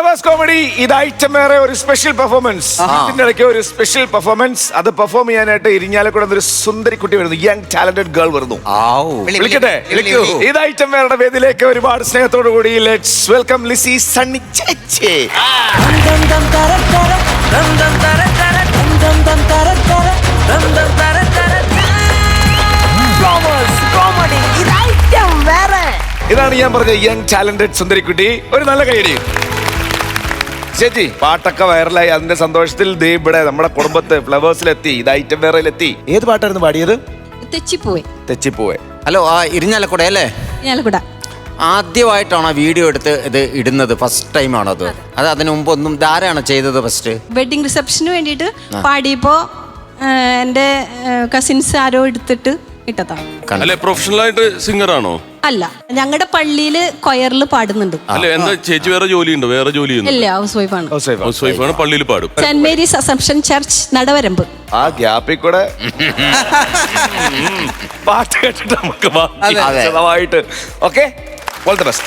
Flowers comedy ഇത് വേറെ ഒരു സ്പെഷ്യൽ പെർഫോമൻസ് അതിന്റെ ഇടയ്ക്ക് ഒരു സ്പെഷ്യൽ പെർഫോമൻസ് അത് പെർഫോം ചെയ്യാനായിട്ട് ഇരിഞ്ഞാലക്കൂടെ ഒരു സുന്ദരി കുട്ടി വരുന്നു. യങ് ടാലന്റഡ് ഗേൾ വരുന്നു. വിളിക്കട്ടെ? വേറെ വേദിയിലേക്ക് ഒരുപാട് സ്നേഹത്തോടു കൂടി ലെറ്റ്സ് വെൽക്കം ലിസി സണ്ണി ചേച്ചി ഇതാണ് ഞാൻ പറഞ്ഞ യങ് ടാലന്റഡ് സുന്ദരിക്കുട്ടി. ഒരു നല്ല കൈയടി. ചേച്ചി പാട്ടൊക്കെ വൈറലായി അതിന്റെ സന്തോഷത്തിൽ ദേ ഇവിടെ നമ്മുടെ കുടുംബത്ത് ഫ്ലവേഴ്സിലെത്തി ഇത് ഐറ്റം വേറെയിലെത്തി ഏത് പാട്ടായിരുന്നു പാടിയത്? തെച്ചിപ്പോയി തെച്ചിപ്പോവേ ഹലോ ആ ഇരിഞ്ഞാലക്കുട അല്ലേ? ഞാലക്കുട ആദ്യമായിട്ടാണ് ആ വീഡിയോ എടുത്ത് ഇത് ഇടുന്നത്. ഫസ്റ്റ് ടൈം ആണോ അത്. അത് അതിനു മുമ്പ് ഒന്നും ധാരാണ് ചെയ്തത് ഫസ്റ്റ് വെഡിങ് റിസപ്ഷന് വേണ്ടിയിട്ട് പാടിയപ്പോൾ എന്റെ കസിൻസ് ആരോ എടുത്തിട്ട് ഇട്ടതാണ് അല്ലെ പ്രൊഫഷണൽ ആയിട്ട് സിംഗർ ആണോ? അല്ല ഞങ്ങളുടെ പള്ളിയിൽ കൊയറിൽ പാടുന്നുണ്ട്. അല്ലെ എന്താ ചേച്ചി വേറെ ജോലി ഉണ്ടോ വേറെ ജോലി ഇല്ല ഹൗസ് വൈഫാണ് ഹൗസ് വൈഫാണ് പള്ളിയിൽ പാടും. Saint Mary's Assumption church Nadavaramb. ആ ഗ്യാപ്പിൽ കൂടെ പാട്ട് കേട്ടിട്ട് നമുക്ക് ഓൾ ദ ബെസ്റ്റ്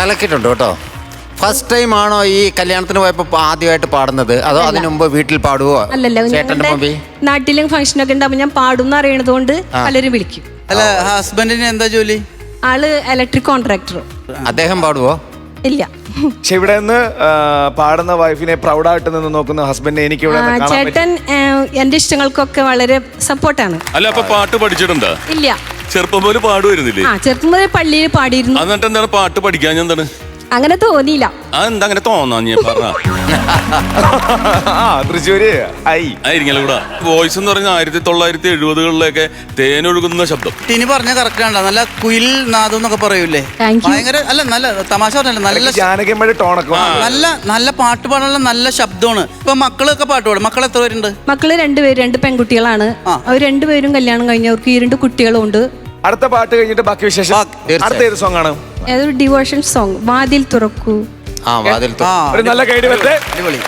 കലക്കിട്ടുണ്ട് കേട്ടോ. ഫസ്റ്റ് ടൈം ആണോ ഈ കല്യാണത്തിന് പോയപ്പോ ആദ്യമായിട്ട് പാടുന്നത്? അതോ അതിനു മുമ്പ് വീട്ടിൽ പാടുവോ? അല്ലല്ല ചേട്ടന്റെ മുമ്പിൽ? നാട്ടിലും ഫംഗ്ഷനൊക്കെ ഉണ്ടാവുമ്പോൾ ഞാൻ പാടും എന്ന് അറിയണത് കൊണ്ട് പലരും വിളിക്കും. അല്ല ഹസ്ബൻഡിന് എന്താ ജോലി? ആൾ ഇലക്ട്രിക് കോൺട്രാക്ടർ അദ്ദേഹം പാടുവോ? ഇല്ല. പക്ഷെ ഇവിടെ നിന്ന് പാടുന്ന വൈഫിനെ പ്രൗഡായിട്ട് നിന്ന് നോക്കുന്ന ഹസ്ബൻഡിനെ എനിക്ക് ഇവിടെ കാണാൻ പറ്റി. ചേട്ടൻ എന്റെ ഇഷ്ടങ്ങൾക്കൊക്കെ വളരെ സപ്പോർട്ടാണ് അല്ല അപ്പൊ പാട്ട് പഠിച്ചിട്ടുണ്ടോ? ഇല്ല. ചെറുപ്പം പോലെ പാടുവായിരുന്നില്ലേ? ആ ചെറുപ്പം മുതലേ പള്ളിയിൽ പാടിയിരുന്നു. എന്നിട്ട് എന്താണ് പാട്ട് പഠിക്കാൻ എന്താണ്? അങ്ങനെ തോന്നിയില്ല. അതെന്താ അങ്ങനെ തോന്നാ പറഞ്ഞ? ആ തൃശ്ശൂര്. ഐ. ആയിരിക്കല്ലോ കൂടെ? വോയിസ് എന്ന് പറഞ്ഞ ആയിരത്തി തൊള്ളായിരത്തി എഴുപതുകളിലൊക്കെ തേനൊഴുകുന്ന ശബ്ദം. ടിനി പറഞ്ഞ കറക്റ്റ് ആണ് നല്ല കുയിൽ നാദം എന്നൊക്കെ പറയൂലേ? Thank you. ഭയങ്കര അല്ല നല്ല തമാശ പറഞ്ഞല്ലോ. നല്ല ജാനകിയമ്മയുടെ ടോണൊക്കെ നല്ല നല്ല പാട്ട് പാടാനുള്ള നല്ല ശബ്ദമാണ്. ഇപ്പൊ മക്കളൊക്കെ പാട്ട് പാടും. മക്കൾ എത്ര പേരുണ്ട്? മക്കൾ രണ്ടുപേര് രണ്ട് പെൺകുട്ടികളാണ്. ആ. അവർ രണ്ടുപേരും കല്യാണം കഴിഞ്ഞവർക്ക് ഈ രണ്ട് കുട്ടികളും ഉണ്ട് അടുത്ത പാട്ട് കഴിഞ്ഞിട്ട് ബാക്കി വിശേഷം. തീർച്ചയായും. അടുത്ത ഏത് സോങ് ആണ്? ഏതൊരു ഡിവോഷൻ സോങ് വാതിൽ തുറക്കൂ. ആ വാതിൽ ആ ഒരു നല്ല ഗൈഡ് വരട്ടെ. അടിപൊളി.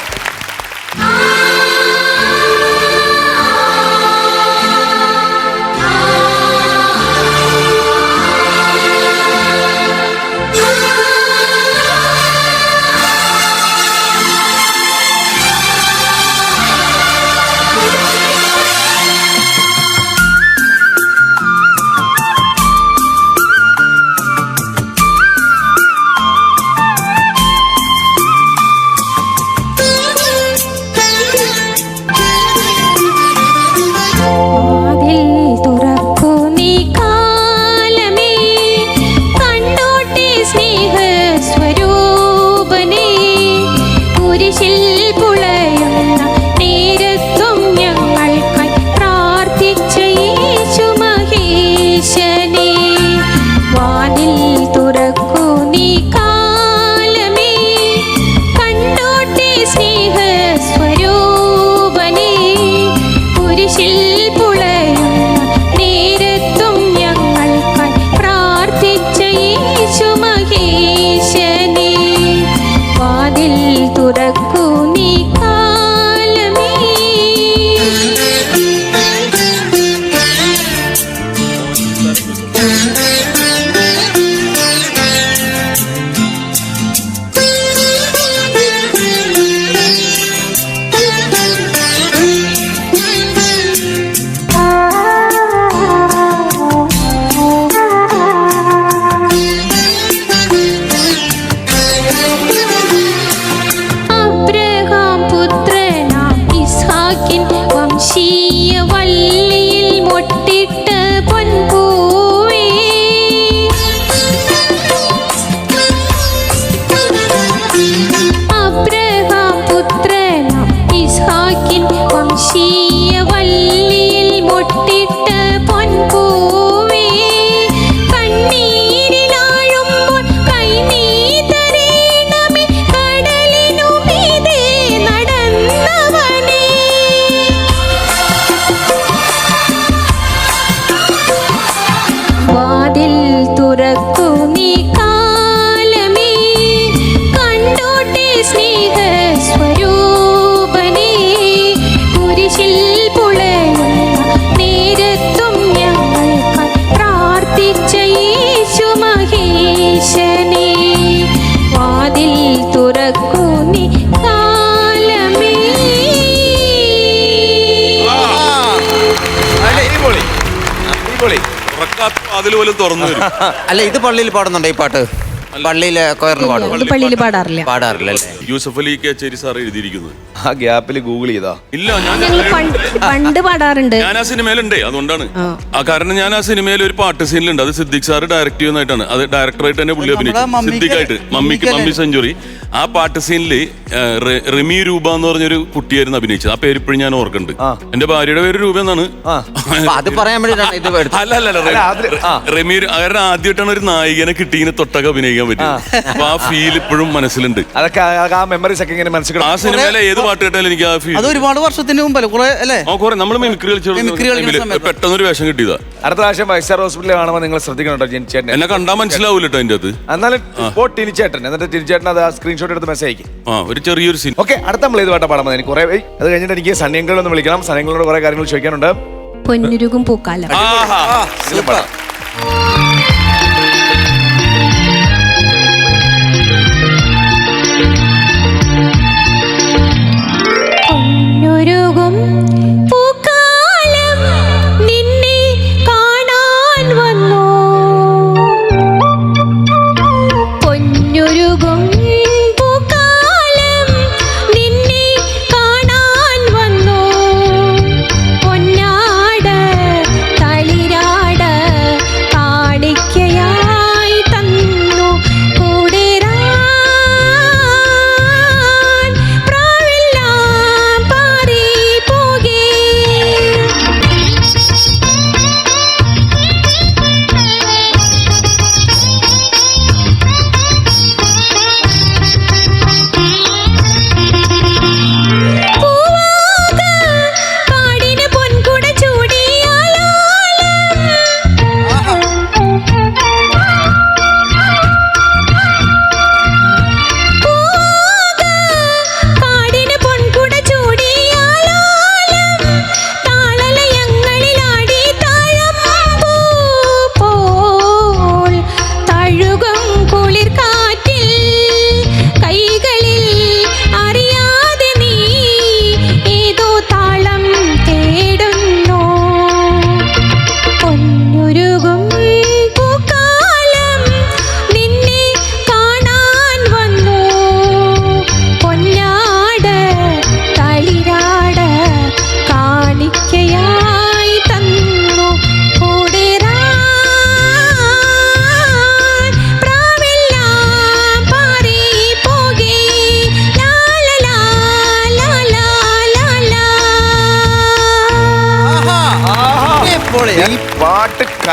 വാതിൽ പോലും തുറന്നു വരും. അല്ല ഇത് പള്ളിയിൽ പാടുന്നുണ്ടോ ഈ പാട്ട്? പള്ളിയിലെ കൊയറിന് പാടും. ഇത് പള്ളിയിൽ പാടാറില്ല. പാടാറില്ല അല്ലേ? യൂസഫ് അലി കേച്ചേരി സാർ എഴുതിയിരിക്കുന്നത് ആ ഗ്യാപ്പിൽ ഗൂഗിൾ ചെയ്താ. ഇല്ല ഞാൻ ഞങ്ങൾ പണ്ട് പണ്ട് പാടാറുണ്ട്. ഞാൻ ആ സിനിമയിലുണ്ടേ അതുകൊണ്ടാണ്. ആ. കാരണം ഞാൻ ആ സിനിമയിൽ ഒരു പാട്ട് സീനിലുണ്ട്. അത് സിദ്ദിഖ് സാർ ഡയറക്ട് ചെയ്യുന്നതായിട്ടാണ്. അത് ഡയറക്ടറായിട്ട് തന്നെ പുള്ളി അഭിനയിച്ചു. സിദ്ദിഖായിട്ട്. സിദ്ദിഖ് ആയിട്ട് മമ്മിക്ക് മമ്മി സെഞ്ചുറി. ആ പാട്ട് സീനിൽ റിമി രൂപ എന്ന് പറഞ്ഞൊരു കുട്ടിയായിരുന്നു അഭിനയിച്ചത്. ആ പേര് ഇപ്പോഴും ഞാൻ ഓർക്കുന്നുണ്ട്. എന്റെ ഭാര്യയുടെ പേര് രൂപ എന്നാണ്. അത് പറയാൻ വേണ്ടിട്ടാണ് അല്ല അല്ല റെമി കാരണം ആദ്യമായിട്ടാണ് ഒരു നായികനെ കിട്ടി ഇങ്ങനെ തൊട്ടൊക്കെ അഭിനയിക്കാൻ പറ്റും അപ്പൊ ആ ഫീൽ ഇപ്പോഴും മനസ്സിലുണ്ട്. അതൊക്കെ ആ- മെമ്മറീസ് ഒക്കെ ഇങ്ങനെ ആ സിനിമയിലെ ഏത് പാട്ട് കേട്ടാലും എനിക്ക് ആ ഫീൽ അത് ഒരുപാട് വർഷത്തിന് മുമ്പല്ലേ കുറെ അല്ലേ? ആ കുറെ നമ്മൾ മിമിക്രി കളിച്ചു പെട്ടെന്ന് ഒരു വേഷം കിട്ടിയതാ. അടുത്ത പ്രാവശ്യം ഫൈവ് സ്റ്റാർ ഹോസ്പിറ്റലിൽ കാണുമ്പോൾ നിങ്ങൾ ശ്രദ്ധിക്കണം കേട്ടോ ചേട്ടൻ എന്നെ കണ്ടാൽ മനസ്സിലാവൂലോ അതിന്റെ അത് എന്നാലും ടിനിച്ചേട്ടൻ എന്നിട്ട് ടിനിച്ചേട്ടൻ അത് ആ സ്ക്രീൻഷോട്ട് എടുത്ത് മെസ്സേജ് അയക്കും. ആ ഒരു ചെറിയൊരു സീൻ ഓക്കെ അടുത്ത നമ്മൾ ഏത് പാട്ടാ പാടാൻ മതി കുറെ അത് കഴിഞ്ഞിട്ട് എനിക്ക് സണ്യങ്കളൊന്ന് വിളിക്കണം. സന്യങ്ങളോട് കുറെ കാര്യങ്ങൾ ചോദിക്കാനുണ്ട്. പൊന്നുരുകും പൂക്കാലം. ഇതിലും പാടാം.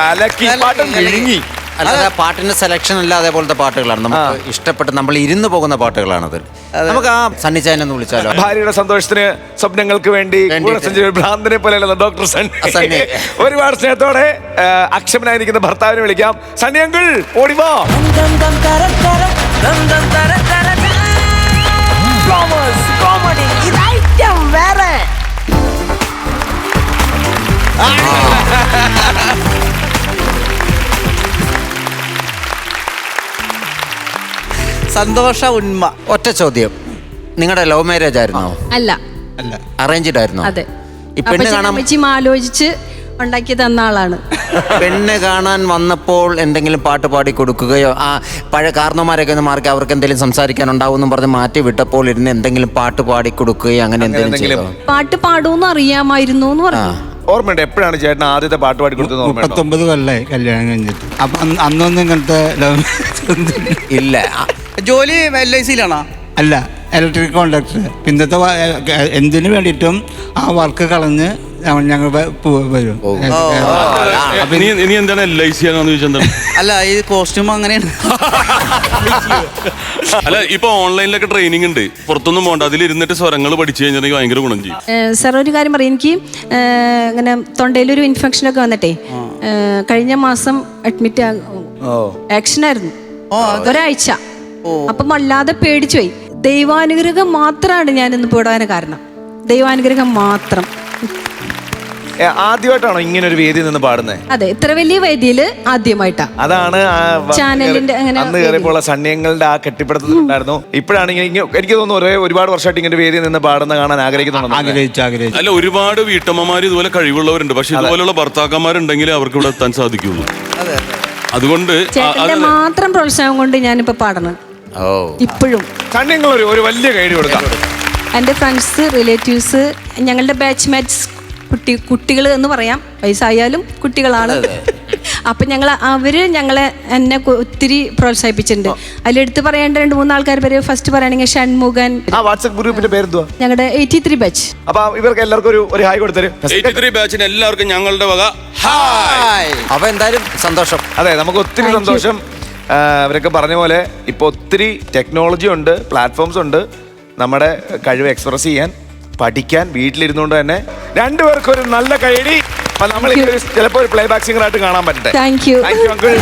കലക്കി പാട്ട് വിഴുങ്ങി. അല്ലാതെ പാട്ടിന്റെ സെലക്ഷൻ അല്ല അതേപോലത്തെ പാട്ടുകളാണ്. നമുക്ക് ഇഷ്ടപ്പെട്ട് നമ്മൾ ഇരുന്ന് പോകുന്ന പാട്ടുകളാണത്. നമുക്ക് ആ സണ്ണിച്ചായനെ വിളിച്ചാലോ? ഭാര്യയുടെ സന്തോഷത്തിന് സ്വപ്നങ്ങൾക്ക് വേണ്ടി ഭ്രാന്തനെ പോലെയല്ല ഡോക്ടർ സണ്ണി. ഒരുപാട് സ്നേഹത്തോടെ അക്ഷമനായിരിക്കുന്ന ഭർത്താവിനെ വിളിക്കാം. സണ്ണി അങ്കിൾ ഓടിവാ ദം സന്തോഷ ഉന്മ. ഒറ്റ ചോദ്യം. നിങ്ങളുടെ ലവ് മാരേജ് ആയിരുന്നോ? അല്ല. അറേഞ്ച്ഡ് ആയിരുന്നോ അതെ. ഈ പെണ്ണ് കാണാൻ അമ്മച്ചിയും ആലോചിച്ച് ഉണ്ടാക്കി തന്ന ആളാണ്. പെണ്ണ് കാണാൻ വന്നപ്പോൾ എന്തെങ്കിലും പാട്ട് പാടി കൊടുക്കുകയോ ആ പഴയ കാരണവന്മാരൊക്കെ ഒന്ന് മാർക്ക് അവർക്ക് എന്തെങ്കിലും സംസാരിക്കാനുണ്ടാവും പറഞ്ഞ് മാറ്റി വിട്ടപ്പോൾ ഇരുന്ന് എന്തെങ്കിലും പാട്ട് പാടി കൊടുക്കുകയോ അങ്ങനെ എന്തെങ്കിലും. ചെയ്തോ? പാട്ട് പാടൂന്ന് അറിയാമായിരുന്നു എന്ന് പറഞ്ഞു. ഓർമ്മയുണ്ട്? എപ്പോഴാണ് ചേട്ടൻ ആദ്യത്തെ പാട്ട് പാടി കൊടുത്തത് ഓർമ്മയുണ്ടോ? മുപ്പത്തൊമ്പത് കൊല്ലായി കല്യാണം കഴിഞ്ഞിട്ട്. അപ്പൊ അന്ന് അന്നൊന്നും ഇങ്ങനത്തെ ലവ് ഇല്ല. ജോലി എൽ ഐ സിയിലാണോ? അല്ല ഇലക്ട്രിക് കോൺട്രാക്ടർ പിന്നത്തെ എന്തിനു വേണ്ടിയിട്ടും ആ വർക്ക് കളഞ്ഞ് ഞങ്ങൾ വരും. ഓ. ഏ, ഏ, ആ, നീ നീ എന്താണ് എൽ ഐ സി ആണെന്ന് അല്ല ഈ കോസ്റ്റ്യൂം അങ്ങനെയാണ്. അല്ല ഇപ്പൊ ഓൺലൈനിലൊക്കെ ട്രെയിനിങ് ഉണ്ട്. പുറത്തൊന്നും പോകണ്ട അതിലിരുന്നിട്ട് സ്വരങ്ങൾ പഠിച്ചു കഴിഞ്ഞിട്ടുണ്ടെങ്കിൽ ഭയങ്കര ഗുണം ചെയ്യും. സാർ ഒരു കാര്യം പറയും. എനിക്ക് ഇങ്ങനെ തൊണ്ടയിലൊരു ഇൻഫെക്ഷനൊക്കെ വന്നിട്ടേ ഏഹ് കഴിഞ്ഞ മാസം അഡ്മിറ്റ് ആക്ഷൻ ആയിരുന്നു. ഒരാഴ്ച. അപ്പം വല്ലാതെ പേടിച്ചു പോയി ദൈവാനുഗ്രഹം മാത്രമാണ് ഞാൻ ഇന്ന് പോടാൻ കാരണം. ദൈവാനുഗ്രഹം മാത്രം. ആദ്യമായിട്ടാണോ ഇങ്ങനെ ഒരു വേദിയിൽ നിന്ന് പാടുന്നത് അതെ ഇത്ര വലിയ വേദിയിൽ ആദ്യമായിട്ടാ. അതാണ് ചാനലിന്റെ അങ്ങനെ അന്ന് കയറിയപ്പോൾ സണ്ണിയങ്ങളുടെ ആ കെട്ടിപ്പിടുത്തത്തിലുണ്ടായിരുന്നു ഇപ്പോഴാണ് എനിക്ക് തോന്നുന്നു ഒരേ ഒരുപാട് വർഷമായിട്ട് ഇങ്ങനെ വേദിയിൽ നിന്ന് പാടുന്ന കാണാൻ ആഗ്രഹിക്കുന്നുണ്ട് ആഗ്രഹിച്ചു ആഗ്രഹിച്ചു. അല്ല ഒരുപാട് വീട്ടമ്മമാർ ഇതുപോലെ കഴിവുള്ളവരുണ്ട്. പക്ഷെ ഇതുപോലെയുള്ള ഭർത്താക്കന്മാരുണ്ടെങ്കിൽ അവർക്ക് ഇവിടെ എത്താൻ സാധിക്കുള്ളൂ. അതുകൊണ്ട് മാത്രം പ്രോത്സാഹനം കൊണ്ട് ഞാനിപ്പോ പാടണം ഇപ്പോഴും. സണ്ണിയങ്ങൾ ഒരു ഒരു വലിയ കൈഡി കൊടുക്കാം. എന്റെ ഫ്രണ്ട്സ് റിലേറ്റീവ്സ് ഞങ്ങളുടെ ബാച്ച് മാറ്റ്സ് കുട്ടി കുട്ടികൾ എന്ന് പറയാം. വയസ്സായാലും കുട്ടികളാണ്. അപ്പം ഞങ്ങൾ അവർ ഞങ്ങളെ എന്നെ ഒത്തിരി പ്രോത്സാഹിപ്പിച്ചിട്ടുണ്ട്. അതിലെടുത്ത് പറയേണ്ട രണ്ട് മൂന്ന് ആൾക്കാർ പേര് ഫസ്റ്റ് പറയുകയാണെങ്കിൽ ഷൺമുഖൻ. ആ വാട്സപ്പ് ഗ്രൂപ്പിന്റെ പേരെന്തുവാ? ഞങ്ങളുടെ എയ്റ്റി ത്രീ ബാച്ച് അപ്പൊ ഇവർക്ക് എല്ലാവർക്കും ഒരു ഒരു ഹായ് കൊടുത്തരും. 83 ബാച്ചിന് എല്ലാവർക്കും ഞങ്ങളുടെ വക അപ്പൊ എന്തായാലും സന്തോഷം. അതെ നമുക്ക് ഒത്തിരി സന്തോഷം. അവരൊക്കെ പറഞ്ഞ പോലെ ഇപ്പോൾ ഒത്തിരി ടെക്നോളജി ഉണ്ട് പ്ലാറ്റ്ഫോംസ് ഉണ്ട് നമ്മുടെ കഴിവ് എക്സ്പ്രസ് ചെയ്യാൻ പഠിക്കാൻ വീട്ടിലിരുന്നുകൊണ്ട് തന്നെ രണ്ടുപേർക്കും ഒരു നല്ല കഴിടി നമ്മൾ ചിലപ്പോൾ ഒരു പ്ലേ ബാക്ക് സിംഗർ ആയിട്ട് കാണാൻ പറ്റട്ടെ thank you thank you uncle